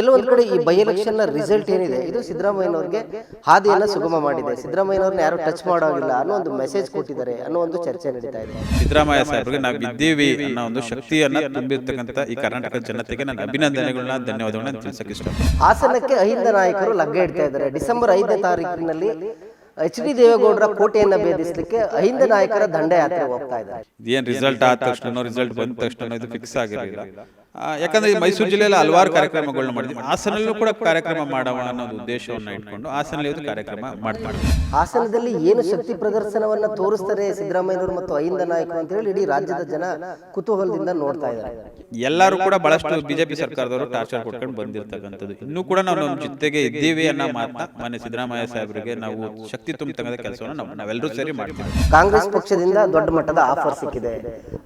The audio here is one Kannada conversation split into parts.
ಎಲ್ಲೋ ಒಂದ್ ಕಡೆ ಈ ಬೈ ಎಲೆಕ್ಷನ್ ರಿಸಲ್ಟ್ ಏನಿದೆ? ಇದು ಸಿದ್ದರಾಮಯ್ಯನವ್ರಿಗೆ ಹಾದಿಯನ್ನ ಸುಗಮ ಮಾಡಿದೆ. ಸಿದ್ದರಾಮಯ್ಯನವ್ರನ್ನ ಯಾರು ಟಚ್ ಮಾಡೋಗಿಲ್ಲ ಅನ್ನೋ ಒಂದು ಮೆಸೇಜ್ ಕೊಟ್ಟಿದ್ದಾರೆ ಅನ್ನೋ ಒಂದು ಚರ್ಚೆ ನಡೀತಾ ಇದೆ. ಸಿದ್ದರಾಮಯ್ಯ ಸಾಹೇಬ್ರಿಗೆ ನಾವು ಇದ್ದೀವಿ ಅನ್ನೋ ಒಂದು ಶಕ್ತಿಯನ್ನ ತುಂಬಿರ್ತಕ್ಕಂಥ ಈ ಕರ್ನಾಟಕ ಜನತೆಗೆ ನಾನು ಅಭಿನಂದನೆಗಳನ್ನ ಧನ್ಯವಾದಗಳನ್ನ ತಿಳಿಸಕ್ಕೆ ಇಷ್ಟ ಹಾಸನಕ್ಕೆ ಅಹಿಂದ ನಾಯಕರು ಲಗ್ಗೆ ಇಡ್ತಾ ಇದ್ದಾರೆ. ಡಿಸೆಂಬರ್ ಐದನೇ ತಾರೀಕಿನಲ್ಲಿ ಎಚ್ ಡಿ ದೇವೇಗೌಡರ ಕೋಟೆಯನ್ನ ಭೇದಿಸಲಿಕ್ಕೆ ಅಹಿಂದ ನಾಯಕರ ದಂಡಯಾತ್ರೆ ಹೋಗ್ತಾ ಇದ್ದಾರೆ. ಏನ್ ರಿಸಲ್ಟ್ ಆದ ತಕ್ಷಣ ರಿಸಲ್ಟ್ ಬಂದ ತಕ್ಷಣ ಇದು ಫಿಕ್ಸ್ ಆಗಿರಲಿಲ್ಲ ಯಾಕಂದ್ರೆ ಈ ಮೈಸೂರು ಜಿಲ್ಲೆಯಲ್ಲಿ ಹಲವಾರು ಕಾರ್ಯಕ್ರಮಗಳನ್ನ ಮಾಡಿದ್ವಿ. ಹಾಸನಲ್ಲೂ ಕೂಡ ಕಾರ್ಯಕ್ರಮ ಮಾಡೋಣ ಅನ್ನೋದು ಉದ್ದೇಶವನ್ನ ಇಟ್ಕೊಂಡು ಹಾಸನಲ್ಲಿ ಇವತ್ತು ಕಾರ್ಯಕ್ರಮ ಮಾಡ್ತಾರೆ ಹಾಸನದಲ್ಲಿ ಏನು ಶಕ್ತಿ ಪ್ರದರ್ಶನವನ್ನ ತೋರಿಸ್ತಾರೆ ಸಿದ್ದರಾಮಯ್ಯನವರು ಮತ್ತು ಅಹಿಂದ ನಾಯಕರು ಅಂತ ಹೇಳಿ ಇಡೀ ರಾಜ್ಯದ ಜನ ಕುತೂಹಲದಿಂದ ನೋಡ್ತಾ ಇದ್ದಾರೆ. ಎಲ್ಲರೂ ಕೂಡ ಬಹಳಷ್ಟು ಬಿಜೆಪಿ ಸರ್ಕಾರದವರು ಟಾರ್ಚರ್ ಕೊಟ್ಕೊಂಡು ಬಂದಿರ್ತಕ್ಕಂಥದ್ದು. ಇನ್ನೂ ಕೂಡ ನಾವು ನಮ್ಮ ಜೊತೆಗೆ ಇದ್ದೀವಿ ಅನ್ನೋ ಮಾತನ್ನ ಮಾನ್ಯ ಸಿದ್ದರಾಮಯ್ಯ ಸಾಹೇಬರಿಗೆ ನಾವು ಶಕ್ತಿ ತುಂಬತಕ್ಕಂಥ ಕೆಲಸವನ್ನು ನಾವು ನಾವೆಲ್ಲರೂ ಸೇರಿ ಮಾಡ್ತೀವಿ ಕಾಂಗ್ರೆಸ್ ಪಕ್ಷದಿಂದ ದೊಡ್ಡ ಮಟ್ಟದ ಆಫರ್ ಸಿಕ್ಕಿದೆ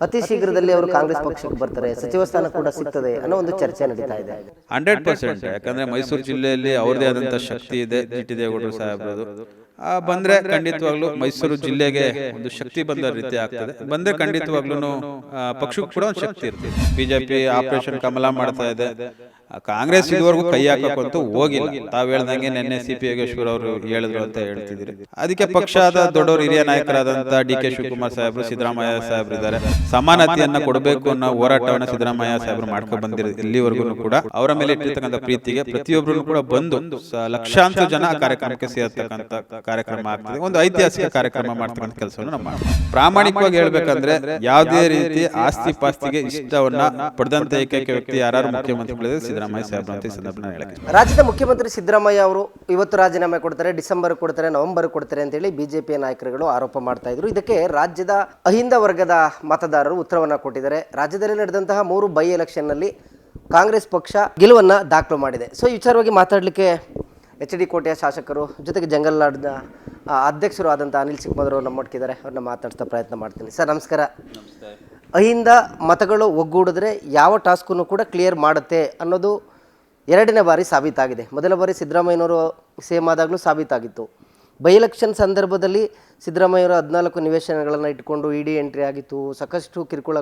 ಅತಿ ಶೀಘ್ರದಲ್ಲಿ ಅವರು ಕಾಂಗ್ರೆಸ್ ಪಕ್ಷಕ್ಕೆ ಬರ್ತಾರೆ ಸಚಿವ ಸ್ಥಾನ ಕೂಡ ಸಿಗ್ತದೆ ಅನ್ನೋ ಒಂದು ಚರ್ಚೆ ನಡೀತಾ ಇದೆ. Hundred percent. ಯಾಕಂದ್ರೆ ಮೈಸೂರು ಜಿಲ್ಲೆಯಲ್ಲಿ ಅವ್ರದೇ ಆದಂತ ಶಕ್ತಿ ಇದೆ ಜಿ ಟಿ ದೇವೇಗೌಡರು ಸಾಹೇಬ್ರದು ಆ ಬಂದ್ರೆ ಖಂಡಿತವಾಗ್ಲೂ ಮೈಸೂರು ಜಿಲ್ಲೆಗೆ ಒಂದು ಶಕ್ತಿ ಬಂದ ರೀತಿ ಆಗ್ತದೆ. ಬಂದ್ರೆ ಖಂಡಿತವಾಗ್ಲೂ ಪಕ್ಷಕ್ಕೂ ಕೂಡ ಒಂದು ಶಕ್ತಿ ಇರ್ತದೆ. ಬಿಜೆಪಿ ಆಪರೇಷನ್ ಕಮಲ ಮಾಡ್ತಾ ಇದೆ. ಕಾಂಗ್ರೆಸ್ ಇದುವರೆಗೂ ಕೈ ಹಾಕಕ್ಕಂತೂ ಹೋಗಿಲ್ಲ. ತಾವ್ ಹೇಳ್ದಂಗೆ ನಿನ್ನೆ ಸಿ ಪಿ ಯೋಗೇಶ್ವರ್ ಅವರು ಹೇಳಿದ್ರು ಅಂತ ಹೇಳ್ತಿದ್ರಿ ಅದಕ್ಕೆ ಪಕ್ಷದ ದೊಡ್ಡವರು ಹಿರಿಯ ನಾಯಕರಾದಂತ ಡಿ ಕೆ ಶಿವಕುಮಾರ್ ಸಾಹೇಬ್ರು ಸಿದ್ದರಾಮಯ್ಯ ಸಾಹೇಬ್ರು ಇದ್ದಾರೆ ಸಮಾನತೆಯನ್ನ ಕೊಡಬೇಕು ಅನ್ನೋ ಹೋರಾಟವನ್ನ ಸಿದ್ದರಾಮಯ್ಯ ಸಾಹೇಬ್ರು ಮಾಡ್ಕೊಂಡು ಬಂದಿರೋ ಇಲ್ಲಿವರೆಗೂ ಕೂಡ ಅವರ ಮೇಲೆ ಇಟ್ಟಿರ್ತಕ್ಕಂಥ ಪ್ರೀತಿಗೆ ಪ್ರತಿಯೊಬ್ಬರು ಕೂಡ ಬಂದು ಲಕ್ಷಾಂತರ ಜನ ಆ ಕಾರ್ಯಕ್ರಮಕ್ಕೆ ಸೇರ್ತಕ್ಕಂಥ ಕಾರ್ಯಕ್ರಮ ಆಗ್ತದೆ. ಒಂದು ಐತಿಹಾಸಿಕ ಕಾರ್ಯಕ್ರಮ ಮಾಡ್ತಕ್ಕಂಥ ಕೆಲಸವನ್ನು ನಾವು ಮಾಡ್ತೀವಿ ಪ್ರಾಮಾಣಿಕವಾಗಿ ಹೇಳ್ಬೇಕಂದ್ರೆ ಯಾವುದೇ ರೀತಿ ಆಸ್ತಿ ಪಾಸ್ತಿಗೆ ಇಷ್ಟವನ್ನ ಪಡೆದಂತ ಏಕೈಕ ವ್ಯಕ್ತಿ ಯಾರು ಮುಖ್ಯಮಂತ್ರಿಗಳಿದ್ರೆ ಸಿದ್ದರಾಮಯ್ಯ ಸಾಹೇಬ್ರು ಅಂತ ಈ ಸಂದರ್ಭದಲ್ಲಿ ಹೇಳಕ್ಕೆ ರಾಜ್ಯದ ಮುಖ್ಯಮಂತ್ರಿ ಸಿದ್ದರಾಮಯ್ಯ ಅವರು ಇವತ್ತು ರಾಜೀನಾಮೆ ಕೊಡ್ತಾರೆ ಡಿಸೆಂಬರ್ ಕೊಡ್ತಾರೆ ನವೆಂಬರ್ ಕೊಡ್ತಾರೆ ಅಂತೇಳಿ ಬಿಜೆಪಿಯ ನಾಯಕರುಗಳು ಆರೋಪ ಮಾಡ್ತಾ ಇದ್ರು. ಇದಕ್ಕೆ ರಾಜ್ಯದ ಅಹಿಂದ ವರ್ಗದ ಮತದಾರರು ಉತ್ತರವನ್ನ ಕೊಟ್ಟಿದ್ದಾರೆ. ರಾಜ್ಯದಲ್ಲಿ ನಡೆದಂತಹ ಮೂರು ಬೈ ಎಲೆಕ್ಷನ್ನಲ್ಲಿ ಕಾಂಗ್ರೆಸ್ ಪಕ್ಷ ಗೆಲುವನ್ನ ದಾಖಲು ಮಾಡಿದೆ. ಸೊ ಈ ವಿಚಾರವಾಗಿ ಮಾತಾಡಲಿಕ್ಕೆ ಎಚ್ ಡಿ ಕೋಟೆಯ ಶಾಸಕರು ಜೊತೆಗೆ ಜಂಗಲ್ ನಾಡಿನ ಅಧ್ಯಕ್ಷರು ಆದಂಥ ಅನಿಲ್ ಸಿಕ್ಮದ್ರು ನಮ್ಮೊಟ್ಟಿದ್ದಾರೆ ಅವ್ರನ್ನ ಮಾತಾಡ್ತಾ ಪ್ರಯತ್ನ ಮಾಡ್ತೀನಿ. ಸರ್ ನಮಸ್ಕಾರ. ಅಹಿಂದ ಮತಗಳು ಒಗ್ಗೂಡಿದ್ರೆ ಯಾವ ಟಾಸ್ಕನ್ನು ಕೂಡ ಕ್ಲಿಯರ್ ಮಾಡುತ್ತೆ ಅನ್ನೋದು ಎರಡನೇ ಬಾರಿ ಸಾಬೀತಾಗಿದೆ. ಮೊದಲ ಬಾರಿ ಸಿದ್ದರಾಮಯ್ಯನವರು ಸೇಮ್ ಆದಾಗಲೂ ಸಾಬೀತಾಗಿತ್ತು. ಬೈ ಎಲೆಕ್ಷನ್ ಸಂದರ್ಭದಲ್ಲಿ ಸಿದ್ದರಾಮಯ್ಯವರು ಹದಿನಾಲ್ಕು ನಿವೇಶನಗಳನ್ನು ಇಟ್ಕೊಂಡು ಇಡಿ ಎಂಟ್ರಿ ಆಗಿತ್ತು, ಸಾಕಷ್ಟು ಕಿರುಕುಳ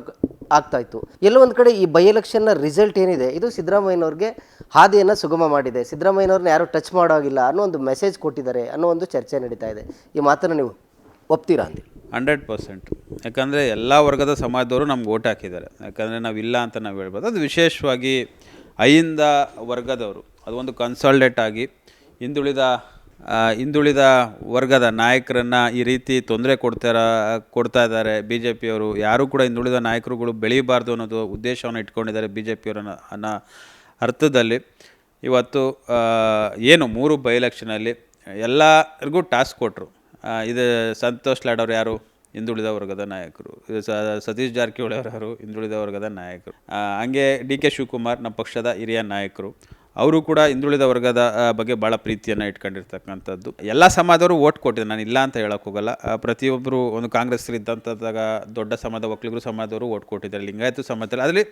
ಆಗ್ತಾ ಇತ್ತು. ಎಲ್ಲೋ ಒಂದು ಕಡೆ ಈ ಬೈ ಎಲೆಕ್ಷನ್ನ ರಿಸಲ್ಟ್ ಏನಿದೆ, ಇದು ಸಿದ್ದರಾಮಯ್ಯನವ್ರಿಗೆ ಹಾದಿಯನ್ನು ಸುಗಮ ಮಾಡಿದೆ. ಸಿದ್ದರಾಮಯ್ಯನವ್ರನ್ನ ಯಾರು ಟಚ್ ಮಾಡೋಗಿಲ್ಲ ಅನ್ನೋ ಒಂದು ಮೆಸೇಜ್ ಕೊಟ್ಟಿದ್ದಾರೆ ಅನ್ನೋ ಒಂದು ಚರ್ಚೆ ನಡೀತಾ ಇದೆ. ಈ ಮಾತನ್ನು ನೀವು ಒಪ್ತೀರಾ ಅಂತ ಹಂಡ್ರೆಡ್ ಪರ್ಸೆಂಟ್. ಯಾಕಂದರೆ ಎಲ್ಲ ವರ್ಗದ ಸಮಾಜದವರು ನಮ್ಗೆ ಓಟ್ ಹಾಕಿದ್ದಾರೆ. ಯಾಕಂದರೆ ನಾವು ಇಲ್ಲ ಅಂತ ನಾವು ಹೇಳ್ಬೋದು. ಅದು ವಿಶೇಷವಾಗಿ ಐಯಿಂದ ವರ್ಗದವರು. ಅದು ಒಂದು ಕನ್ಸಲ್ಟೇಟ್ ಆಗಿ ಹಿಂದುಳಿದ ಹಿಂದುಳಿದ ವರ್ಗದ ನಾಯಕರನ್ನು ಈ ರೀತಿ ತೊಂದರೆ ಕೊಡ್ತಾರ, ಕೊಡ್ತಾ ಇದ್ದಾರೆ ಬಿ ಜೆ ಪಿಯವರು ಯಾರೂ ಕೂಡ ಹಿಂದುಳಿದ ನಾಯಕರುಗಳು ಬೆಳೀಬಾರ್ದು ಅನ್ನೋದು ಉದ್ದೇಶವನ್ನು ಇಟ್ಕೊಂಡಿದ್ದಾರೆ ಬಿ ಜೆ ಪಿಯವರನ್ನು ಅನ್ನೋ ಅರ್ಥದಲ್ಲಿ. ಇವತ್ತು ಏನು ಮೂರು ಬೈ ಎಲೆಕ್ಷನಲ್ಲಿ ಎಲ್ಲರಿಗೂ ಟಾಸ್ಕ್ ಕೊಟ್ಟರು ಇದು ಸಂತೋಷ್ ಲಾಡ್ ಯಾರು? ಹಿಂದುಳಿದ ವರ್ಗದ ನಾಯಕರು. ಇದು ಸತೀಶ್ ಜಾರಕಿಹೊಳಿ ಅವರು ಹಿಂದುಳಿದ ವರ್ಗದ ನಾಯಕರು. ಹಂಗೆ ಡಿ ಕೆ ಶಿವಕುಮಾರ್ ನಮ್ಮ ಪಕ್ಷದ ಹಿರಿಯ ನಾಯಕರು. ಅವರು ಕೂಡ ಹಿಂದುಳಿದ ವರ್ಗದ ಬಗ್ಗೆ ಭಾಳ ಪ್ರೀತಿಯನ್ನು ಇಟ್ಕೊಂಡಿರ್ತಕ್ಕಂಥದ್ದು. ಎಲ್ಲ ಸಮಾಜದವರು ಓಟ್ ಕೊಟ್ಟಿದ್ದಾರೆ. ನಾನು ಇಲ್ಲ ಅಂತ ಹೇಳೋಕೆ ಹೋಗಲ್ಲ. ಪ್ರತಿಯೊಬ್ಬರು ಒಂದು ಕಾಂಗ್ರೆಸ್ ಇದ್ದಂಥದಾಗ ದೊಡ್ಡ ಸಮಾಜ ಒಕ್ಕಲಿಗರು ಸಮಾಜದವರು ಓಟ್ ಕೊಟ್ಟಿದ್ದಾರೆ. ಲಿಂಗಾಯತ ಸಮಾಜದಲ್ಲಿ. ಅದರಲ್ಲಿ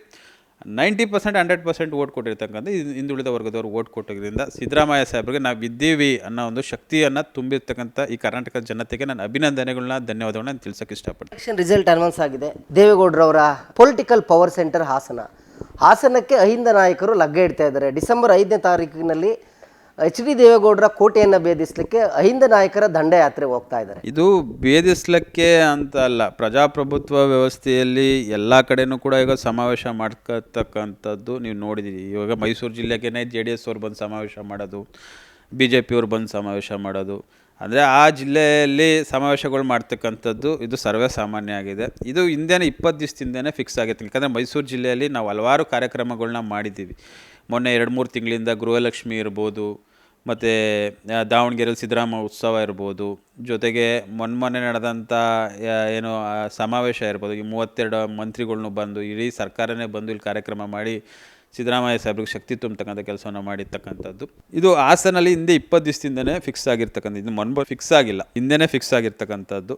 ninety percent, hundred percent vote ಕೊಟ್ಟಿರ್ತಕ್ಕಂಥ ಹಿಂದುಳಿದ ವರ್ಗದವರು ಓಟ್ ಕೊಟ್ಟಿದ್ದರಿಂದ ಸಿದ್ದರಾಮಯ್ಯ ಸಾಹೇಬ್ರಿಗೆ ನಾವು ಇದ್ದೀವಿ ಅನ್ನೋ ಒಂದು ಶಕ್ತಿಯನ್ನು ತುಂಬಿರ್ತಕ್ಕಂಥ ಈ ಕರ್ನಾಟಕ ಜನತೆಗೆ ನಾನು ಅಭಿನಂದನೆಗಳನ್ನ ಧನ್ಯವಾದಗಳನ್ನ ನಾನು ತಿಳಿಸೋಕೆ ಇಷ್ಟಪಡ್ತೀನಿ. ಎಲೆಕ್ಷನ್ ರಿಸಲ್ಟ್ ಅನೌನ್ಸ್ ಆಗಿದೆ. ದೇವೇಗೌಡರವರ ಪೊಲಿಟಿಕಲ್ ಪವರ್ ಸೆಂಟರ್ ಹಾಸನ. ಹಾಸನಕ್ಕೆ ಅಹಿಂದ ನಾಯಕರು ಲಗ್ಗೆ ಇಡ್ತಾ ಇದ್ದಾರೆ. ಡಿಸೆಂಬರ್ ಐದನೇ ತಾರೀಕಿನಲ್ಲಿ ಎಚ್ ಡಿ ದೇವೇಗೌಡರ ಕೋಟೆಯನ್ನು ಭೇದಿಸಲಿಕ್ಕೆ ಅಹಿಂದ ನಾಯಕರ ದಂಡಯಾತ್ರೆ ಹೋಗ್ತಾ ಇದ್ದಾರೆ. ಇದು ಭೇದಿಸ್ಲಿಕ್ಕೆ ಅಂತ ಅಲ್ಲ, ಪ್ರಜಾಪ್ರಭುತ್ವ ವ್ಯವಸ್ಥೆಯಲ್ಲಿ ಎಲ್ಲ ಕಡೆನೂ ಕೂಡ ಈಗ ಸಮಾವೇಶ ಮಾಡ್ಕತಕ್ಕಂಥದ್ದು ನೀವು ನೋಡಿದ್ದೀರಿ ಇವಾಗ ಮೈಸೂರು ಜಿಲ್ಲೆಗೇನೆ ಜೆ ಡಿ ಎಸ್ ಅವ್ರು ಬಂದು ಸಮಾವೇಶ ಮಾಡೋದು, ಬಿ ಜೆ ಪಿಯವ್ರು ಬಂದು ಸಮಾವೇಶ ಮಾಡೋದು. ಅಂದರೆ ಆ ಜಿಲ್ಲೆಯಲ್ಲಿ ಸಮಾವೇಶಗಳು ಮಾಡ್ತಕ್ಕಂಥದ್ದು ಇದು ಸರ್ವೇ ಸಾಮಾನ್ಯ ಆಗಿದೆ. ಇದು ಹಿಂದೆನೇ ಇಪ್ಪತ್ತು ದಿವಸದಿಂದನೇ ಫಿಕ್ಸ್ ಆಗಿತ್ತು. ಯಾಕಂದರೆ ಮೈಸೂರು ಜಿಲ್ಲೆಯಲ್ಲಿ ನಾವು ಹಲವಾರು ಕಾರ್ಯಕ್ರಮಗಳನ್ನ ಮಾಡಿದ್ದೀವಿ. ಮೊನ್ನೆ ಎರಡು ಮೂರು ತಿಂಗಳಿಂದ ಗೃಹಲಕ್ಷ್ಮಿ ಇರ್ಬೋದು, ಮತ್ತು ದಾವಣಗೆರೆಯಲ್ಲಿ ಸಿದ್ದರಾಮ ಉತ್ಸವ ಇರ್ಬೋದು, ಜೊತೆಗೆ ಮೊನ್ನೆ ನಡೆದಂಥ ಏನು ಸಮಾವೇಶ ಇರ್ಬೋದು, ಈ ಮೂವತ್ತೆರಡು ಮಂತ್ರಿಗಳ್ನು ಬಂದು, ಇಡೀ ಸರ್ಕಾರನೇ ಬಂದು ಇಲ್ಲಿ ಕಾರ್ಯಕ್ರಮ ಮಾಡಿ ಸಿದ್ದರಾಮಯ್ಯ ಸಾಹೇಬ್ರಿಗೆ ಶಕ್ತಿ ತುಂಬತಕ್ಕಂಥ ಕೆಲಸವನ್ನು ಮಾಡಿರ್ತಕ್ಕಂಥದ್ದು. ಇದು ಹಾಸನಲ್ಲಿ ಹಿಂದೆ ಇಪ್ಪತ್ತು ದಿವಸದಿಂದನೇ ಫಿಕ್ಸ್ ಆಗಿರ್ತಕ್ಕಂಥ ಇದು ಮೊನ್ಬ ಫಿಕ್ಸ್ ಆಗಿಲ್ಲ. ಹಿಂದೆನೇ ಫಿಕ್ಸ್ ಆಗಿರ್ತಕ್ಕಂಥದ್ದು.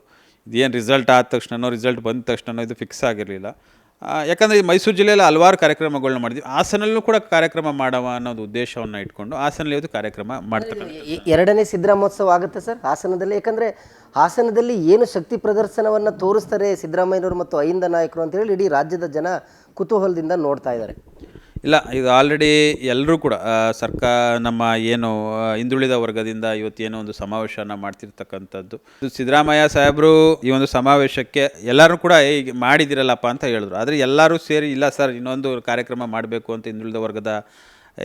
ಇದೇನು ರಿಸಲ್ಟ್ ಆದ ತಕ್ಷಣನೋ ರಿಸಲ್ಟ್ ಬಂದ ತಕ್ಷಣನೋ ಇದು ಫಿಕ್ಸ್ ಆಗಿರಲಿಲ್ಲ. ಯಾಕಂದರೆ ಈ ಮೈಸೂರು ಜಿಲ್ಲೆಯಲ್ಲಿ ಹಲವಾರು ಕಾರ್ಯಕ್ರಮಗಳನ್ನ ಮಾಡಿದ್ವಿ. ಹಾಸನಲ್ಲೂ ಕೂಡ ಕಾರ್ಯಕ್ರಮ ಮಾಡವ ಅನ್ನೋದು ಉದ್ದೇಶವನ್ನು ಇಟ್ಕೊಂಡು ಹಾಸನಲ್ಲಿ ಇವತ್ತು ಕಾರ್ಯಕ್ರಮ ಮಾಡ್ತಾರೆ. ಎರಡನೇ ಸಿದ್ದರಾಮೋತ್ಸವ ಆಗುತ್ತೆ ಸರ್ ಹಾಸನದಲ್ಲಿ. ಯಾಕಂದರೆ ಹಾಸನದಲ್ಲಿ ಏನು ಶಕ್ತಿ ಪ್ರದರ್ಶನವನ್ನು ತೋರಿಸ್ತಾರೆ ಸಿದ್ದರಾಮಯ್ಯನವರು ಮತ್ತು ಅಹಿಂದ ನಾಯಕರು ಅಂತೇಳಿ ಇಡೀ ರಾಜ್ಯದ ಜನ ಕುತೂಹಲದಿಂದ ನೋಡ್ತಾ ಇದ್ದಾರೆ. ಇಲ್ಲ, ಇದು ಆಲ್ರೆಡಿ ಎಲ್ಲರೂ ಕೂಡ ಸರ್ಕಾರ ನಮ್ಮ ಏನು ಹಿಂದುಳಿದ ವರ್ಗದಿಂದ ಇವತ್ತೇನೋ ಒಂದು ಸಮಾವೇಶನ ಮಾಡ್ತಿರ್ತಕ್ಕಂಥದ್ದು. ಸಿದ್ದರಾಮಯ್ಯ ಸಾಹೇಬರು ಈ ಒಂದು ಸಮಾವೇಶಕ್ಕೆ ಎಲ್ಲರೂ ಕೂಡ ಈಗ ಮಾಡಿದಿರಲ್ಲಪ್ಪ ಅಂತ ಹೇಳಿದ್ರು. ಆದರೆ ಎಲ್ಲರೂ ಸೇರಿ, ಇಲ್ಲ ಸರ್, ಇನ್ನೊಂದು ಕಾರ್ಯಕ್ರಮ ಮಾಡಬೇಕು ಅಂತ ಹಿಂದುಳಿದ ವರ್ಗದ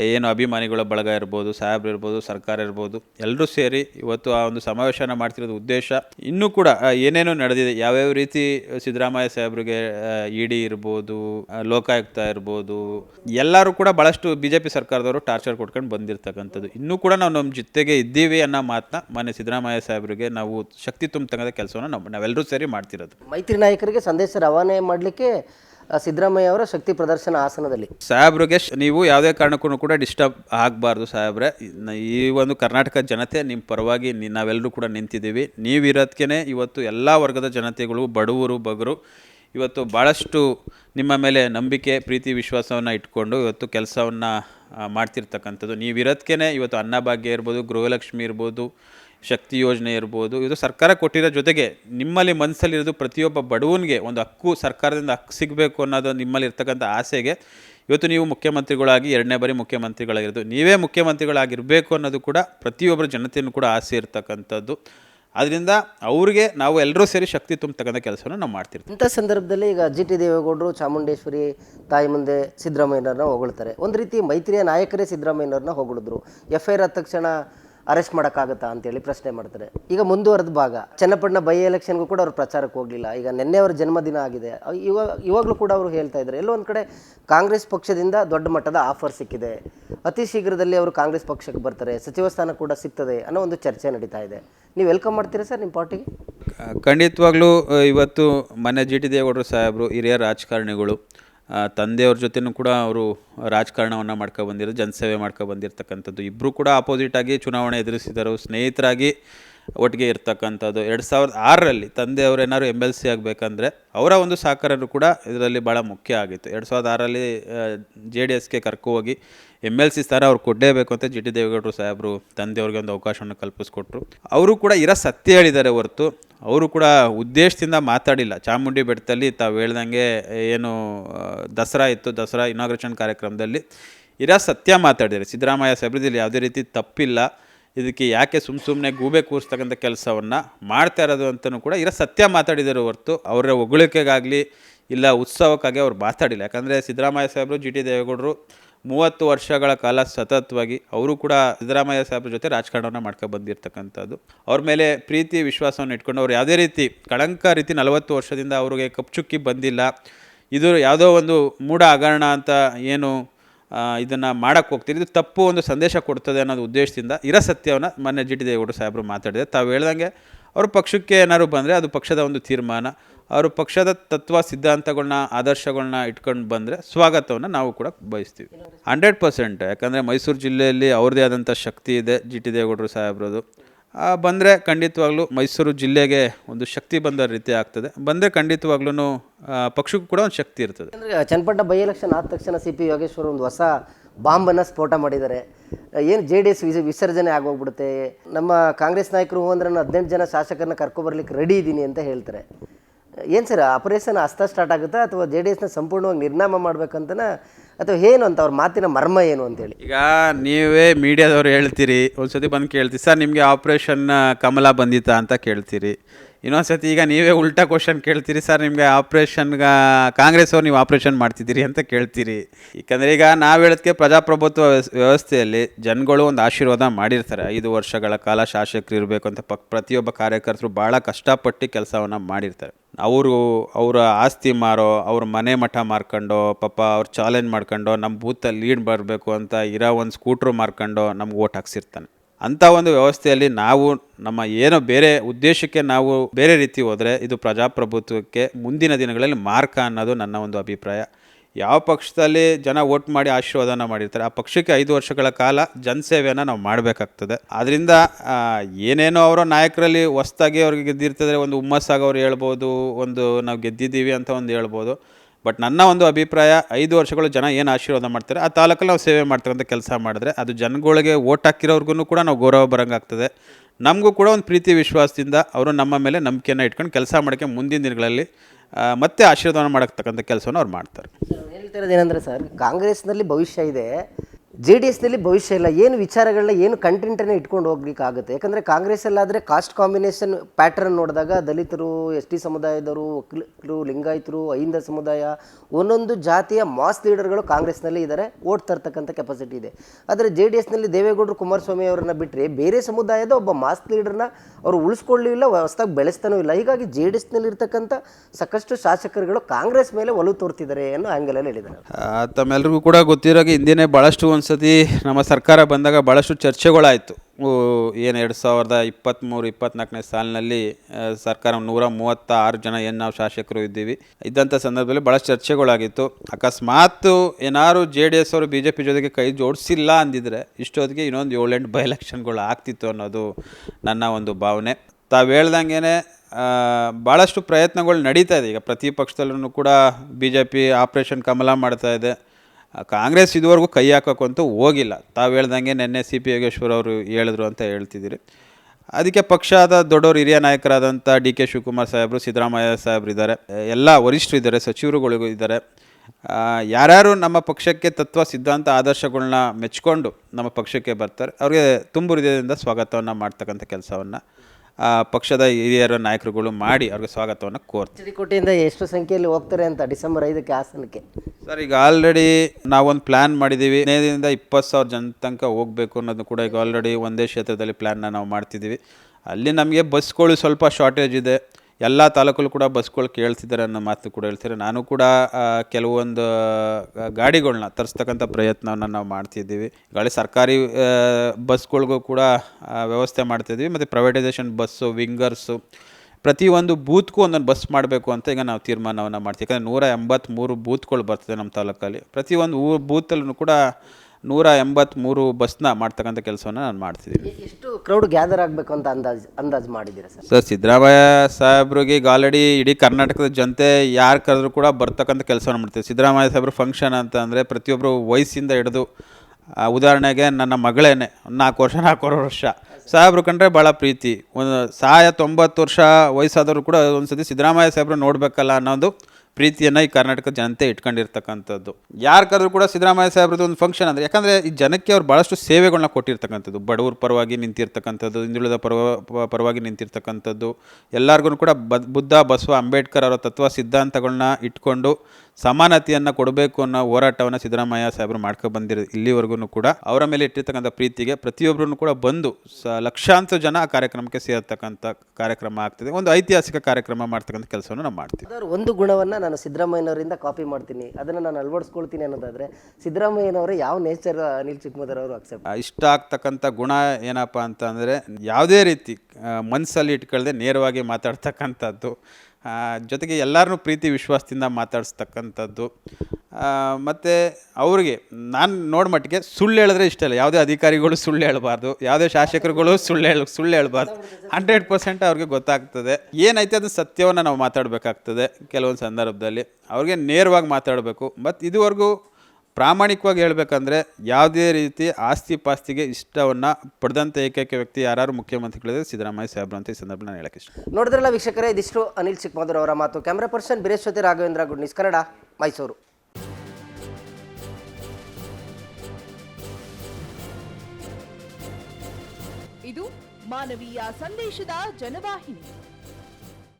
ಏನು ಅಭಿಮಾನಿಗಳ ಬಳಗ ಇರ್ಬೋದು, ಸಾಹೇಬ್ರು ಇರ್ಬೋದು, ಸರ್ಕಾರ ಇರ್ಬೋದು ಎಲ್ಲರೂ ಸೇರಿ ಇವತ್ತು ಆ ಒಂದು ಸಮಾವೇಶನ ಮಾಡ್ತಿರೋದು ಉದ್ದೇಶ. ಇನ್ನೂ ಕೂಡ ಏನೇನು ನಡೆದಿದೆ, ಯಾವ್ಯಾವ ರೀತಿ ಸಿದ್ದರಾಮಯ್ಯ ಸಾಹೇಬ್ರಿಗೆ ಇ ಡಿ ಇರ್ಬೋದು ಲೋಕಾಯುಕ್ತ ಇರ್ಬೋದು, ಎಲ್ಲರೂ ಕೂಡ ಭಾಳಷ್ಟು ಬಿ ಜೆ ಪಿ ಸರ್ಕಾರದವರು ಟಾರ್ಚರ್ ಕೊಟ್ಕೊಂಡು ಬಂದಿರ್ತಕ್ಕಂಥದ್ದು. ಇನ್ನೂ ಕೂಡ ನಾವು ನಮ್ಮ ಜೊತೆಗೆ ಇದ್ದೀವಿ ಅನ್ನೋ ಮಾತನ್ನ ಮಾನ್ಯ ಸಿದ್ದರಾಮಯ್ಯ ಸಾಹೇಬ್ರಿಗೆ ನಾವು ಶಕ್ತಿ ತುಂಬತಕ್ಕಂಥ ಕೆಲಸವನ್ನು ನಾವು ನಾವೆಲ್ಲರೂ ಸೇರಿ ಮಾಡ್ತಿರೋದು. ಮೈತ್ರಿ ನಾಯಕರಿಗೆ ಸಂದೇಶ ರವಾನೆ ಮಾಡಲಿಕ್ಕೆ ಸಿದ್ದರಾಮಯ್ಯ ಅವರ ಶಕ್ತಿ ಪ್ರದರ್ಶನ ಆಸನದಲ್ಲಿ. ಸಾಹೇಬ್ರಿಗೆ ನೀವು ಯಾವುದೇ ಕಾರಣಕ್ಕೂ ಕೂಡ ಡಿಸ್ಟರ್ಬ್ ಆಗಬಾರ್ದು ಸಾಹೇಬ್ರೆ. ಈ ಒಂದು ಕರ್ನಾಟಕ ಜನತೆ ನಿಮ್ಮ ಪರವಾಗಿ ನಾವೆಲ್ಲರೂ ಕೂಡ ನಿಂತಿದ್ದೀವಿ. ನೀವಿರೋದಕ್ಕೆ ಇವತ್ತು ಎಲ್ಲ ವರ್ಗದ ಜನತೆಗಳು, ಬಡವರು ಬಗರು ಇವತ್ತು ಭಾಳಷ್ಟು ನಿಮ್ಮ ಮೇಲೆ ನಂಬಿಕೆ, ಪ್ರೀತಿ, ವಿಶ್ವಾಸವನ್ನು ಇಟ್ಕೊಂಡು ಇವತ್ತು ಕೆಲಸವನ್ನು ಮಾಡ್ತಿರ್ತಕ್ಕಂಥದ್ದು. ನೀವಿರೋದಕ್ಕೇ ಇವತ್ತು ಅನ್ನಭಾಗ್ಯ ಇರ್ಬೋದು, ಗೃಹಲಕ್ಷ್ಮಿ ಇರ್ಬೋದು ಶಕ್ತಿ ಯೋಜನೆ ಇರ್ಬೋದು, ಇದು ಸರ್ಕಾರ ಕೊಟ್ಟಿರೋ ಜೊತೆಗೆ ನಿಮ್ಮಲ್ಲಿ ಮನಸ್ಸಲ್ಲಿರೋದು ಪ್ರತಿಯೊಬ್ಬ ಬಡವನಿಗೆ ಒಂದು ಹಕ್ಕು ಸರ್ಕಾರದಿಂದ ಹಕ್ಕು ಸಿಗಬೇಕು ಅನ್ನೋದು ನಿಮ್ಮಲ್ಲಿ ಇರ್ತಕ್ಕಂಥ ಆಸೆಗೆ ಇವತ್ತು ನೀವು ಮುಖ್ಯಮಂತ್ರಿಗಳಾಗಿ ಎರಡನೇ ಬಾರಿ ಮುಖ್ಯಮಂತ್ರಿಗಳಾಗಿರೋದು, ನೀವೇ ಮುಖ್ಯಮಂತ್ರಿಗಳಾಗಿರಬೇಕು ಅನ್ನೋದು ಕೂಡ ಪ್ರತಿಯೊಬ್ಬರ ಜನತೆಯನ್ನು ಕೂಡ ಆಸೆ ಇರ್ತಕ್ಕಂಥದ್ದು. ಅದರಿಂದ ಅವ್ರಿಗೆ ನಾವು ಎಲ್ಲರೂ ಸೇರಿ ಶಕ್ತಿ ತುಂಬತಕ್ಕಂಥ ಕೆಲಸವನ್ನು ನಾವು ಮಾಡ್ತಿರ್ತೀವಿ. ಇಂಥ ಸಂದರ್ಭದಲ್ಲಿ ಈಗ ಜಿ ಟಿ ದೇವೇಗೌಡರು ಚಾಮುಂಡೇಶ್ವರಿ ತಾಯಿ ಮುಂದೆ ಸಿದ್ದರಾಮಯ್ಯನವ್ರನ್ನ ಹೊಗಳ್ತಾರೆ. ಒಂದು ರೀತಿ ಮೈತ್ರಿಯ ನಾಯಕರೇ ಸಿದ್ದರಾಮಯ್ಯನವ್ರನ್ನ ಹೊಗಳಿದ್ರು. ಎಫ್ ಐ ಆರ್ ಆದ ತಕ್ಷಣ ಅರೆಸ್ಟ್ ಮಾಡೋಕ್ಕಾಗತ್ತಾ ಅಂತೇಳಿ ಪ್ರಶ್ನೆ ಮಾಡ್ತಾರೆ. ಈಗ ಮುಂದುವರೆದ ಭಾಗ ಚನ್ನಪಟ್ಟಣ ಬೈ ಎಲೆಕ್ಷನ್ಗೂ ಕೂಡ ಅವರು ಪ್ರಚಾರಕ್ಕೆ ಹೋಗಲಿಲ್ಲ. ಈಗ ನಿನ್ನೆ ಅವರ ಜನ್ಮದಿನ ಆಗಿದೆ. ಇವಾಗ ಇವಾಗಲೂ ಕೂಡ ಅವರು ಹೇಳ್ತಾ ಇದ್ದಾರೆ. ಎಲ್ಲೋ ಒಂದು ಕಡೆ ಕಾಂಗ್ರೆಸ್ ಪಕ್ಷದಿಂದ ದೊಡ್ಡ ಮಟ್ಟದ ಆಫರ್ ಸಿಕ್ಕಿದೆ. ಅತಿ ಶೀಘ್ರದಲ್ಲಿ ಅವರು ಕಾಂಗ್ರೆಸ್ ಪಕ್ಷಕ್ಕೆ ಬರ್ತಾರೆ. ಸಚಿವ ಸ್ಥಾನ ಕೂಡ ಸಿಗ್ತದೆ ಅನ್ನೋ ಒಂದು ಚರ್ಚೆ ನಡೀತಾ ಇದೆ. ನೀವು ವೆಲ್ಕಮ್ ಮಾಡ್ತೀರಾ ಸರ್ ನಿಮ್ಮ ಪಾರ್ಟಿಗೆ? ಖಂಡಿತವಾಗ್ಲೂ, ಇವತ್ತು ಮನೆ ಜಿ ಟಿ ದೇವೇಗೌಡರು ಸಾಹೇಬರು, ಹಿರಿಯ ರಾಜಕಾರಣಿಗಳು ತಂದೆಯವ್ರ ಜೊತೆನೂ ಕೂಡ ಅವರು ರಾಜಕಾರಣವನ್ನು ಮಾಡ್ಕೊಂಡು ಬಂದಿರೋ ಜನಸೇವೆ ಮಾಡ್ಕೊ ಬಂದಿರತಕ್ಕಂಥದ್ದು. ಇಬ್ಬರು ಕೂಡ ಆಪೋಸಿಟ್ ಆಗಿ ಚುನಾವಣೆ ಎದುರಿಸಿದರು. ಸ್ನೇಹಿತರಾಗಿ ಒಟ್ಟಿಗೆ ಇರ್ತಕ್ಕಂಥದ್ದು. ಎರಡು ಸಾವಿರದ ಆರರಲ್ಲಿ ತಂದೆಯವರು ಏನಾದ್ರು ಎಂ ಎಲ್ ಸಿ ಆಗಬೇಕಂದ್ರೆ ಅವರ ಒಂದು ಸಹಕಾರರು ಕೂಡ ಇದರಲ್ಲಿ ಭಾಳ ಮುಖ್ಯ ಆಗಿತ್ತು. ಎರಡು ಸಾವಿರದ ಆರರಲ್ಲಿ ಜೆ ಡಿ ಎಸ್ಗೆ ಕರ್ಕೊ ಹೋಗಿ ಎಂ ಎಲ್ ಸಿ ಸ್ಥಾನ ಅವ್ರು ಕೊಡಲೇಬೇಕು ಅಂತ ಜಿ ಟಿ ದೇವೇಗೌಡರು ಸಾಹೇಬರು ತಂದೆಯವ್ರಿಗೆ ಒಂದು ಅವಕಾಶವನ್ನು ಕಲ್ಪಿಸ್ಕೊಟ್ರು. ಅವರು ಕೂಡ ಇರೋ ಸತ್ಯ ಹೇಳಿದ್ದಾರೆ ಹೊರತು ಅವರು ಕೂಡ ಉದ್ದೇಶದಿಂದ ಮಾತಾಡಿಲ್ಲ. ಚಾಮುಂಡಿ ಬೆಟ್ಟದಲ್ಲಿ ತಾವು ಹೇಳ್ದಂಗೆ ಏನು ದಸರಾ ಇತ್ತು. ದಸರಾ ಇನಾಗ್ರೇಷನ್ ಕಾರ್ಯಕ್ರಮದಲ್ಲಿ ಇರೋ ಸತ್ಯ ಮಾತಾಡಿದ್ದಾರೆ. ಸಿದ್ದರಾಮಯ್ಯ ಸಾಹೇಬ್ರದಲ್ಲಿ ಯಾವುದೇ ರೀತಿ ತಪ್ಪಿಲ್ಲ. ಇದಕ್ಕೆ ಯಾಕೆ ಸುಮ್ಮ ಸುಮ್ಮನೆ ಗೂಬೆ ಕೂರಿಸ್ತಕ್ಕಂಥ ಕೆಲಸವನ್ನು ಮಾಡ್ತಾ ಇರೋದು ಅಂತಲೂ ಕೂಡ ಇರೋ ಸತ್ಯ ಮಾತಾಡಿದರು ಹೊರತು ಅವರ ಹೊಗಳಿಕೆಗಾಗಲಿ ಇಲ್ಲ ಉತ್ಸವಕ್ಕಾಗಿ ಅವ್ರು ಮಾತಾಡಿಲ್ಲ. ಯಾಕಂದರೆ ಸಿದ್ದರಾಮಯ್ಯ ಸಾಹೇಬರು, ಜಿ ಟಿ ದೇವೇಗೌಡರು ಮೂವತ್ತು ವರ್ಷಗಳ ಕಾಲ ಸತತವಾಗಿ ಅವರು ಕೂಡ ಸಿದ್ದರಾಮಯ್ಯ ಸಾಹೇಬ್ರ ಜೊತೆ ರಾಜಕಾರಣವನ್ನು ಮಾಡ್ಕೊ ಬಂದಿರತಕ್ಕಂಥದ್ದು. ಅವ್ರ ಮೇಲೆ ಪ್ರೀತಿ, ವಿಶ್ವಾಸವನ್ನು ಇಟ್ಕೊಂಡು ಅವ್ರು ಯಾವುದೇ ರೀತಿ ಕಳಂಕ ರೀತಿ ನಲವತ್ತು ವರ್ಷದಿಂದ ಅವ್ರಿಗೆ ಕಪ್ಚುಕ್ಕಿ ಬಂದಿಲ್ಲ. ಇದು ಯಾವುದೋ ಒಂದು ಮೂಢ ಹಗರಣ ಅಂತ ಏನು ಇದನ್ನು ಮಾಡೋಕ್ಕೆ ಹೋಗ್ತೀರಿ. ಇದು ತಪ್ಪು ಒಂದು ಸಂದೇಶ ಕೊಡ್ತದೆ ಅನ್ನೋದು ಉದ್ದೇಶದಿಂದ ಇರೋ ಸತ್ಯವನ್ನು ಮೊನ್ನೆ ಜಿ. ಟಿ. ದೇವೇಗೌಡರು ಸಾಹೇಬರು ಮಾತಾಡಿದೆ ತಾವು ಹೇಳ್ದಂಗೆ ಅವರು ಪಕ್ಷಕ್ಕೆ ಏನಾದ್ರು ಬಂದರೆ ಅದು ಪಕ್ಷದ ಒಂದು ತೀರ್ಮಾನ. ಅವರು ಪಕ್ಷದ ತತ್ವ ಸಿದ್ಧಾಂತಗಳನ್ನ, ಆದರ್ಶಗಳನ್ನ ಇಟ್ಕೊಂಡು ಬಂದರೆ ಸ್ವಾಗತವನ್ನು ನಾವು ಕೂಡ ಬಯಸ್ತೀವಿ. Hundred percent. ಯಾಕಂದರೆ ಮೈಸೂರು ಜಿಲ್ಲೆಯಲ್ಲಿ ಅವ್ರದ್ದೇ ಆದಂಥ ಶಕ್ತಿ ಇದೆ ಜಿ. ಟಿ. ದೇವೇಗೌಡರು ಸಾಹೇಬ್ರದು ಬಂದರೆ ಖಂಡಿತವಾಗ್ಲೂ ಮೈಸೂರು ಜಿಲ್ಲೆಗೆ ಒಂದು ಶಕ್ತಿ ಬಂದ ರೀತಿ ಆಗ್ತದೆ. ಬಂದರೆ ಖಂಡಿತವಾಗ್ಲೂ ಪಕ್ಷಕ್ಕೂ ಕೂಡ ಒಂದು ಶಕ್ತಿ ಇರ್ತದೆ. ಅಂದರೆ ಚನ್ನಪಟ್ಟಣ ಬೈ ಎಲೆಕ್ಷನ್ ಆದ ತಕ್ಷಣ ಸಿ ಪಿ ಯೋಗೇಶ್ವರ್ ಒಂದು ಹೊಸ ಬಾಂಬನ್ನು ಸ್ಫೋಟ ಮಾಡಿದ್ದಾರೆ. ಏನು ಜೆ ಡಿ ಎಸ್ ವಿಸರ್ಜನೆ ಆಗೋಗ್ಬಿಡುತ್ತೆ. ನಮ್ಮ ಕಾಂಗ್ರೆಸ್ ನಾಯಕರು ಅಂದ್ರೆ ನಾನು ಹದಿನೆಂಟು ಜನ ಶಾಸಕರನ್ನ ಕರ್ಕೊಬರ್ಲಿಕ್ಕೆ ರೆಡಿ ಇದ್ದೀನಿ ಅಂತ ಹೇಳ್ತಾರೆ. ಏನು ಸರ್ ಆಪರೇಷನ್ ಅಸ್ತ ಸ್ಟಾರ್ಟ್ ಆಗುತ್ತಾ ಅಥವಾ ಜೆ ಡಿ ಎಸ್ನ ಸಂಪೂರ್ಣವಾಗಿ ನಿರ್ನಾಮ ಮಾಡ್ಬೇಕಂತನ ಅಥವಾ ಏನು ಅಂತ ಅವ್ರ ಮಾತಿನ ಮರ್ಮ ಏನು ಅಂತೇಳಿ ಈಗ ನೀವೇ ಮೀಡಿಯಾದವ್ರು ಹೇಳ್ತೀರಿ, ಒಂದ್ಸತಿ ಬಂದು ಕೇಳ್ತೀರಿ, ಸರ್, ನಿಮಗೆ ಆಪ್ರೇಷನ್ ಕಮಲ ಬಂದಿತ್ತಾ ಅಂತ ಕೇಳ್ತೀರಿ. ಇನ್ನೊಂದ್ಸತಿ ಈಗ ನೀವೇ ಉಲ್ಟಾ ಕ್ವಶನ್ ಕೇಳ್ತೀರಿ, ಸರ್, ನಿಮಗೆ ಆಪ್ರೇಷನ್ಗೆ ಕಾಂಗ್ರೆಸ್ ಅವ್ರು ನೀವು ಆಪ್ರೇಷನ್ ಮಾಡ್ತಿದ್ದೀರಿ ಅಂತ ಕೇಳ್ತೀರಿ. ಯಾಕಂದರೆ ಈಗ ನಾವು ಹೇಳೋದಕ್ಕೆ ಪ್ರಜಾಪ್ರಭುತ್ವ ವ್ಯವಸ್- ವ್ಯವಸ್ಥೆಯಲ್ಲಿ ಜನಗಳು ಒಂದು ಆಶೀರ್ವಾದ ಮಾಡಿರ್ತಾರೆ. ಐದು ವರ್ಷಗಳ ಕಾಲ ಶಾಸಕರು ಇರಬೇಕು ಅಂತ ಪಕ್ ಪ್ರತಿಯೊಬ್ಬ ಕಾರ್ಯಕರ್ತರು ಭಾಳ ಕಷ್ಟಪಟ್ಟು ಕೆಲಸವನ್ನು ಮಾಡಿರ್ತಾರೆ. ಅವರು ಅವರ ಆಸ್ತಿ ಮಾರೋ, ಅವ್ರ ಮನೆ ಮಠ ಮಾರ್ಕೊಂಡು, ಪಾಪ ಅವ್ರು ಚಾಲೆಂಜ್ ಮಾಡ್ಕೊಂಡು ನಮ್ಮ ಬೂತಲ್ಲಿ ಲೀಡ್ ಬರಬೇಕು ಅಂತ ಇರೋ ಒಂದು ಸ್ಕೂಟ್ರು ಮಾರ್ಕೊಂಡು ನಮ್ಗೆ ಓಟ್ ಹಾಕ್ಸಿರ್ತಾನೆ. ಅಂಥ ಒಂದು ವ್ಯವಸ್ಥೆಯಲ್ಲಿ ನಾವು ನಮ್ಮ ಏನೋ ಬೇರೆ ಉದ್ದೇಶಕ್ಕೆ ನಾವು ಬೇರೆ ರೀತಿ ಹೋದರೆ ಇದು ಪ್ರಜಾಪ್ರಭುತ್ವಕ್ಕೆ ಮುಂದಿನ ದಿನಗಳಲ್ಲಿ ಮಾರ್ಕ ಅನ್ನೋದು ನನ್ನ ಒಂದು ಅಭಿಪ್ರಾಯ. ಯಾವ ಪಕ್ಷದಲ್ಲಿ ಜನ ವೋಟ್ ಮಾಡಿ ಆಶೀರ್ವಾದನ ಮಾಡಿರ್ತಾರೆ, ಆ ಪಕ್ಷಕ್ಕೆ ಐದು ವರ್ಷಗಳ ಕಾಲ ಜನಸೇವೆಯನ್ನು ನಾವು ಮಾಡಬೇಕಾಗ್ತದೆ. ಅದರಿಂದ ಏನೇನೋ ಅವರ ನಾಯಕರಲ್ಲಿ ಹೊಸ್ದಾಗಿ ಅವ್ರಿಗೆ ಗೆದ್ದಿರ್ತದೆ, ಒಂದು ಹುಮ್ಮಸ್ಸಾಗಿ ಅವ್ರು ಹೇಳ್ಬೋದು, ಒಂದು ನಾವು ಗೆದ್ದಿದ್ದೀವಿ ಅಂತ ಒಂದು ಹೇಳ್ಬೋದು. ಬಟ್ ನನ್ನ ಒಂದು ಅಭಿಪ್ರಾಯ, ಐದು ವರ್ಷಗಳು ಜನ ಏನು ಆಶೀರ್ವಾದ ಮಾಡ್ತಾರೆ, ಆ ತಾಲೂಕಲ್ಲಿ ನಾವು ಸೇವೆ ಮಾಡ್ತಕ್ಕಂಥ ಕೆಲಸ ಮಾಡಿದ್ರೆ, ಅದು ಜನಗಳಿಗೆ ಓಟ್ ಹಾಕಿರೋರ್ಗು ಕೂಡ ನಾವು ಗೌರವ ಬರೋಂಗಾಗ್ತದೆ. ನಮಗೂ ಕೂಡ ಒಂದು ಪ್ರೀತಿ ವಿಶ್ವಾಸದಿಂದ ಅವರು ನಮ್ಮ ಮೇಲೆ ನಂಬಿಕೆಯನ್ನು ಇಟ್ಕೊಂಡು ಕೆಲಸ ಮಾಡೋಕ್ಕೆ ಮುಂದಿನ ದಿನಗಳಲ್ಲಿ ಮತ್ತೆ ಆಶೀರ್ವಾದ ಮಾಡತಕ್ಕಂಥ ಕೆಲಸವನ್ನು ಅವ್ರು ಮಾಡ್ತಾರೆ. ಏನಂದ್ರೆ ಸರ್ ಕಾಂಗ್ರೆಸ್ನಲ್ಲಿ ಭವಿಷ್ಯ ಇದೆ. ಜೆ ಡಿ ಎಸ್ನಲ್ಲಿ ಭವಿಷ್ಯ ಇಲ್ಲ, ಏನು ವಿಚಾರಗಳನ್ನ, ಏನು ಕಂಟೆಂಟನ್ನು ಇಟ್ಕೊಂಡು ಹೋಗ್ಲಿಕ್ಕಾಗುತ್ತೆ? ಯಾಕಂದರೆ ಕಾಂಗ್ರೆಸ್ಸಲ್ಲಾದರೆ ಕಾಸ್ಟ್ ಕಾಂಬಿನೇಷನ್ ಪ್ಯಾಟರ್ನ್ ನೋಡಿದಾಗ ದಲಿತರು, ಎಸ್ ಟಿ ಸಮುದಾಯದವರು ಒಕ್ಕಲಿಗರು ಲಿಂಗಾಯತರು, ಅಹಿಂದ ಸಮುದಾಯ, ಒಂದೊಂದು ಜಾತಿಯ ಮಾಸ್ ಲೀಡರ್ಗಳು ಕಾಂಗ್ರೆಸ್ನಲ್ಲಿ ಇದ್ದಾರೆ, ಓಟ್ ತರ್ತಕ್ಕಂಥ ಕೆಪಾಸಿಟಿ ಇದೆ. ಆದರೆ ಜೆ ಡಿ ಎಸ್ನಲ್ಲಿ ದೇವೇಗೌಡರು, ಕುಮಾರಸ್ವಾಮಿ ಅವರನ್ನ ಬಿಟ್ಟರೆ ಬೇರೆ ಸಮುದಾಯದ ಒಬ್ಬ ಮಾಸ್ ಲೀಡರ್ನ ಅವರು ಉಳಿಸ್ಕೊಳ್ಳಿಲ್ಲ, ಹೊಸದಾಗಿ ಬೆಳೆಸ್ತಾನೂ ಇಲ್ಲ. ಹೀಗಾಗಿ ಜೆ ಡಿ ಎಸ್ನಲ್ಲಿ ಇರ್ತಕ್ಕಂಥ ಸಾಕಷ್ಟು ಶಾಸಕರುಗಳು ಕಾಂಗ್ರೆಸ್ ಮೇಲೆ ಒಲವು ತೋರ್ತಿದ್ದಾರೆ ಅನ್ನೋ ಆ್ಯಂಗಲಲ್ಲಿ ಹೇಳಿದ್ದಾರೆ. ತಮ್ಮೆಲ್ಲರಿಗೂ ಕೂಡ ಹಾಗೆ ಹಿಂದಿನೇ ಭಾಳಷ್ಟು ಒಂದ್ಸತಿ ನಮ್ಮ ಸರ್ಕಾರ ಬಂದಾಗ ಭಾಳಷ್ಟು ಚರ್ಚೆಗಳಾಯಿತು. ಏನು ಎರಡು ಸಾವಿರದ ಇಪ್ಪತ್ತ್ಮೂರು ಇಪ್ಪತ್ತ್ನಾಲ್ಕನೇ ಸಾಲಿನಲ್ಲಿ ಸರ್ಕಾರ ನೂರ ಮೂವತ್ತ ಆರು ಜನ ಏನು ನಾವು ಶಾಸಕರು ಇದ್ದೀವಿ. ಇದ್ದಂಥ ಸಂದರ್ಭದಲ್ಲಿ ಭಾಳಷ್ಟು ಚರ್ಚೆಗಳಾಗಿತ್ತು. ಅಕಸ್ಮಾತ್ ಏನಾದ್ರು ಜೆ ಡಿ ಎಸ್ ಅವರು ಬಿ ಜೆ ಪಿ ಜೊತೆಗೆ ಕೈ ಜೋಡಿಸಿಲ್ಲ ಅಂದಿದ್ರೆ ಇಷ್ಟೊತ್ತಿಗೆ ಇನ್ನೊಂದು ಏಳೆಂಟು ಬೈ ಎಲೆಕ್ಷನ್ಗಳು ಆಗ್ತಿತ್ತು ಅನ್ನೋದು ನನ್ನ ಒಂದು ಭಾವನೆ. ತಾವು ಹೇಳ್ದಂಗೆ ಭಾಳಷ್ಟು ಪ್ರಯತ್ನಗಳು ನಡೀತಾ ಇದೆ. ಈಗ ಪ್ರತಿ ಪಕ್ಷದಲ್ಲೂ ಕೂಡ B J P operation Kamala ಮಾಡ್ತಾ ಇದೆ. ಕಾಂಗ್ರೆಸ್ ಇದುವರೆಗೂ ಕೈ ಹಾಕೋಕ್ಕಂತೂ ಹೋಗಿಲ್ಲ. ತಾವು ಹೇಳ್ದಂಗೆ ನಿನ್ನೆ ಸಿ ಪಿ ಯೋಗೇಶ್ವರ್ ಅವರು ಹೇಳಿದ್ರು ಅಂತ ಹೇಳ್ತಿದ್ದೀರಿ. ಅದಕ್ಕೆ ಪಕ್ಷದ ದೊಡ್ಡವರು ಹಿರಿಯ ನಾಯಕರಾದಂಥ ಡಿ ಕೆ ಶಿವಕುಮಾರ್ ಸಾಹೇಬರು, ಸಿದ್ದರಾಮಯ್ಯ ಸಾಹೇಬ್ರು ಇದ್ದಾರೆ. ಎಲ್ಲ ವರಿಷ್ಠರು ಇದ್ದಾರೆ, ಸಚಿವರುಗಳಿಗೂ ಇದ್ದಾರೆ. ಯಾರ್ಯಾರು ನಮ್ಮ ಪಕ್ಷಕ್ಕೆ ತತ್ವ, ಸಿದ್ಧಾಂತ ಆದರ್ಶಗಳನ್ನ ಮೆಚ್ಕೊಂಡು ನಮ್ಮ ಪಕ್ಷಕ್ಕೆ ಬರ್ತಾರೆ, ಅವ್ರಿಗೆ ತುಂಬು ಹೃದಯದಿಂದ ಸ್ವಾಗತವನ್ನು ಮಾಡ್ತಕ್ಕಂಥ ಕೆಲಸವನ್ನು ಪಕ್ಷದ ಹಿರಿಯರ ನಾಯಕರುಗಳು ಮಾಡಿ ಅವ್ರಿಗೆ ಸ್ವಾಗತವನ್ನು ಕೋರ್ತೀವಿ ಎಚ್ ಕೋಟೆಯಿಂದ ಎಷ್ಟು ಸಂಖ್ಯೆಯಲ್ಲಿ ಹೋಗ್ತಾರೆ ಅಂತ ಡಿಸೆಂಬರ್ ಐದಕ್ಕೆ ಹಾಸನಕ್ಕೆ? ಸರ್ ಈಗ ಆಲ್ರೆಡಿ ನಾವೊಂದು ಪ್ಲ್ಯಾನ್ ಮಾಡಿದ್ದೀವಿ. ಹದಿನೈದರಿಂದ ಇಪ್ಪತ್ತು ಸಾವಿರ ಜನ ತನಕ ಹೋಗಬೇಕು ಅನ್ನೋದು ಕೂಡ ಈಗ ಆಲ್ರೆಡಿ ಒಂದೇ ಕ್ಷೇತ್ರದಲ್ಲಿ ಪ್ಲ್ಯಾನ್ನ ನಾವು ಮಾಡ್ತಿದ್ದೀವಿ. ಅಲ್ಲಿ ನಮಗೆ ಬಸ್ಗಳು ಸ್ವಲ್ಪ ಶಾರ್ಟೇಜ್ ಇದೆ. ಎಲ್ಲ ತಾಲೂಕಲ್ಲೂ ಕೂಡ ಬಸ್ಗಳು ಕೇಳ್ತಿದ್ದಾರೆ ಅನ್ನೋ ಮಾತು ಕೂಡ ಹೇಳ್ತಾರೆ ನಾನು ಕೂಡ ಕೆಲವೊಂದು ಗಾಡಿಗಳನ್ನ ತರಿಸ್ತಕ್ಕಂಥ ಪ್ರಯತ್ನವನ್ನು ನಾವು ಮಾಡ್ತಿದ್ದೀವಿ. ಗಾಳಿ ಸರ್ಕಾರಿ ಬಸ್ಗಳಿಗೂ ಕೂಡ ವ್ಯವಸ್ಥೆ ಮಾಡ್ತಿದ್ದೀವಿ. ಮತ್ತು ಪ್ರೈವೇಟೈಸೇಷನ್ ಬಸ್ಸು ವಿಂಗರ್ಸು ಪ್ರತಿಯೊಂದು ಬೂತ್ಗೂ ಒಂದೊಂದು ಬಸ್ ಮಾಡಬೇಕು ಅಂತ ಈಗ ನಾವು ತೀರ್ಮಾನವನ್ನು ಮಾಡ್ತೀವಿ. ಯಾಕಂದರೆ ನೂರ ಎಂಬತ್ತ್ಮೂರು ಬೂತ್ಗಳು ಬರ್ತದೆ ನಮ್ಮ ತಾಲೂಕಲ್ಲಿ. ಪ್ರತಿಯೊಂದು ಊ, ಬೂತಲ್ಲೂ ಕೂಡ ನೂರ ಎಂಬತ್ತ್ಮೂರು ಬಸ್ನ ಮಾಡ್ತಕ್ಕಂಥ ಕೆಲಸವನ್ನು ನಾನು ಮಾಡ್ತಿದ್ದೀನಿ. ಎಷ್ಟು ಕ್ರೌಡ್ ಗ್ಯಾದರ್ ಆಗಬೇಕು ಅಂತ ಅಂದಾಜು ಅಂದಾಜು ಮಾಡಿದ್ದೀರಾ ಸರ್? ಸರ್ ಸಿದ್ದರಾಮಯ್ಯ ಸಾಹೇಬ್ರಿಗೆ ಈಗ ಆಲ್ರೆಡಿ ಇಡೀ ಕರ್ನಾಟಕದ ಜನತೆ ಯಾರು ಕರೆದ್ರೂ ಕೂಡ ಬರ್ತಕ್ಕಂಥ ಕೆಲಸವನ್ನು ಮಾಡ್ತೀವಿ ಸಿದ್ದರಾಮಯ್ಯ ಸಾಹೇಬ್ರ ಫಂಕ್ಷನ್ ಅಂತ ಅಂದರೆ ಪ್ರತಿಯೊಬ್ಬರು ವಯಸ್ಸಿಂದ ಹಿಡಿದು ಆ, ಉದಾಹರಣೆಗೆ ನನ್ನ ಮಗಳೇನೆ ನಾಲ್ಕು ವರ್ಷ ನಾಲ್ಕೂವರೆ ವರ್ಷ. ಸಾಹೇಬ್ರು ಕಂಡ್ರೆ ಭಾಳ ಪ್ರೀತಿ. ಒಂದು ಸಹಾಯ ತೊಂಬತ್ತು ವರ್ಷ ವಯಸ್ಸಾದವರು ಕೂಡ ಒಂದು ಸತಿ ಸಿದ್ದರಾಮಯ್ಯ ಸಾಹೇಬ್ರು ನೋಡಬೇಕಲ್ಲ ಅನ್ನೋದು ಪ್ರೀತಿಯನ್ನು ಈ ಕರ್ನಾಟಕ ಜನತೆ ಇಟ್ಕೊಂಡಿರ್ತಕ್ಕಂಥದ್ದು. ಯಾರು ಕರೆದ್ರು ಕೂಡ ಸಿದ್ದರಾಮಯ್ಯ ಸಾಹೇಬ್ರದ್ದು ಒಂದು ಫಂಕ್ಷನ್ ಅಂದರೆ, ಯಾಕಂದರೆ ಈ ಜನಕ್ಕೆ ಅವ್ರು ಭಾಳಷ್ಟು ಸೇವೆಗಳನ್ನ ಕೊಟ್ಟಿರ್ತಕ್ಕಂಥದ್ದು. ಬಡವ್ರ ಪರವಾಗಿ ನಿಂತಿರ್ತಕ್ಕಂಥದ್ದು, ಹಿಂದುಳಿದ ಪರವ ಪರವಾಗಿ ನಿಂತಿರ್ತಕ್ಕಂಥದ್ದು. ಎಲ್ಲರಿಗೂ ಕೂಡ ಬದ್, ಬುದ್ಧ, ಬಸವ, ಅಂಬೇಡ್ಕರ್ ಅವರ ತತ್ವ ಸಿದ್ಧಾಂತಗಳನ್ನ ಇಟ್ಕೊಂಡು ಸಮಾನತೆಯನ್ನು ಕೊಡಬೇಕು ಅನ್ನೋ ಹೋರಾಟವನ್ನು ಸಿದ್ದರಾಮಯ್ಯ ಸಾಹೇಬರು ಮಾಡ್ಕೊ ಬಂದಿರ ಇಲ್ಲಿವರೆಗೂ ಕೂಡ ಅವರ ಮೇಲೆ ಇಟ್ಟಿರ್ತಕ್ಕಂಥ ಪ್ರೀತಿಗೆ ಪ್ರತಿಯೊಬ್ಬರೂ ಕೂಡ ಬಂದು ಸ ಲಕ್ಷಾಂತರ ಜನ ಆ ಕಾರ್ಯಕ್ರಮಕ್ಕೆ ಸೇರ್ತಕ್ಕಂಥ ಕಾರ್ಯಕ್ರಮ ಆಗ್ತದೆ. ಒಂದು ಐತಿಹಾಸಿಕ ಕಾರ್ಯಕ್ರಮ ಮಾಡ್ತಕ್ಕಂಥ ಕೆಲಸವನ್ನು ನಾವು ಮಾಡ್ತೀವಿ. ಸರ್ ಒಂದು ಗುಣವನ್ನು ನಾನು ಸಿದ್ದರಾಮಯ್ಯನವರಿಂದ ಕಾಪಿ ಮಾಡ್ತೀನಿ. ಅದನ್ನು ನಾನು ಅಳವಡಿಸ್ಕೊಳ್ತೀನಿ ಅನ್ನೋದಾದರೆ ಸಿದ್ದರಾಮಯ್ಯನವರೇ ಯಾವ ನೇಚರ್ ಅನಿಲ್ ಚಿಕ್ಕಮದರವರು ಅಕ್ಸೆಪ್ಟ್ ಇಷ್ಟ ಆಗ್ತಕ್ಕಂಥ ಗುಣ ಏನಪ್ಪ ಅಂತ ಅಂದರೆ ಯಾವುದೇ ರೀತಿ ಮನಸ್ಸಲ್ಲಿ ಇಟ್ಕೊಳ್ಳದೆ ನೇರವಾಗಿ ಮಾತಾಡ್ತಕ್ಕಂಥದ್ದು ಜೊತೆಗೆ ಎಲ್ಲರನ್ನೂ ಪ್ರೀತಿ, ವಿಶ್ವಾಸದಿಂದ ಮಾತಾಡಿಸ್ತಕ್ಕಂಥದ್ದು. ಮತ್ತು ಅವ್ರಿಗೆ ನಾನು ನೋಡ ಮಟ್ಟಿಗೆ ಸುಳ್ಳು ಹೇಳಿದ್ರೆ ಇಷ್ಟ ಇಲ್ಲ. ಯಾವುದೇ ಅಧಿಕಾರಿಗಳು ಸುಳ್ಳು ಹೇಳಬಾರ್ದು, ಯಾವುದೇ ಶಾಸಕರುಗಳು ಸುಳ್ಳು ಹೇಳ, ಸುಳ್ಳು ಹೇಳಬಾರ್ದು. ಹಂಡ್ರೆಡ್ ಪರ್ಸೆಂಟ್ ಅವ್ರಿಗೆ ಗೊತ್ತಾಗ್ತದೆ. ಏನೈತೆ ಅದು ಸತ್ಯವನ್ನು ನಾವು ಮಾತಾಡಬೇಕಾಗ್ತದೆ ಕೆಲವೊಂದು ಸಂದರ್ಭದಲ್ಲಿ. ಅವ್ರಿಗೆ ನೇರವಾಗಿ ಮಾತಾಡಬೇಕು. ಮತ್ತು ಇದುವರೆಗೂ ಪ್ರಾಮಾಣಿಕವಾಗಿ ಹೇಳಬೇಕಂದ್ರೆ ಯಾವುದೇ ರೀತಿ ಆಸ್ತಿ ಪಾಸ್ತಿಗೆ ಇಷ್ಟವನ್ನು ಪಡೆದಂಥ ಏಕೈಕ ವ್ಯಕ್ತಿ ಯಾರು ಮುಖ್ಯಮಂತ್ರಿಗಳಿದ್ರೆ ಸಿದ್ದರಾಮಯ್ಯ ಸಾಹೇಬ್ರು ಅಂತ ಈ ಸಂದರ್ಭ ನಾನು ಹೇಳಕ್ಕೆ ಇಷ್ಟ. ನೋಡಿದ್ರಲ್ಲ ವೀಕ್ಷಕರೇ ಇದಿಷ್ಟು ಅನಿಲ್ ಚಿಕ್ಕಮದರ್ ಅವರ ಮಾತು. Camera person Bireshwati Raghavendra good news Kannada Mysuru. ಇದು ಮಾನವೀಯ ಸಂದೇಶದ ಜನವಾಹಿನಿ.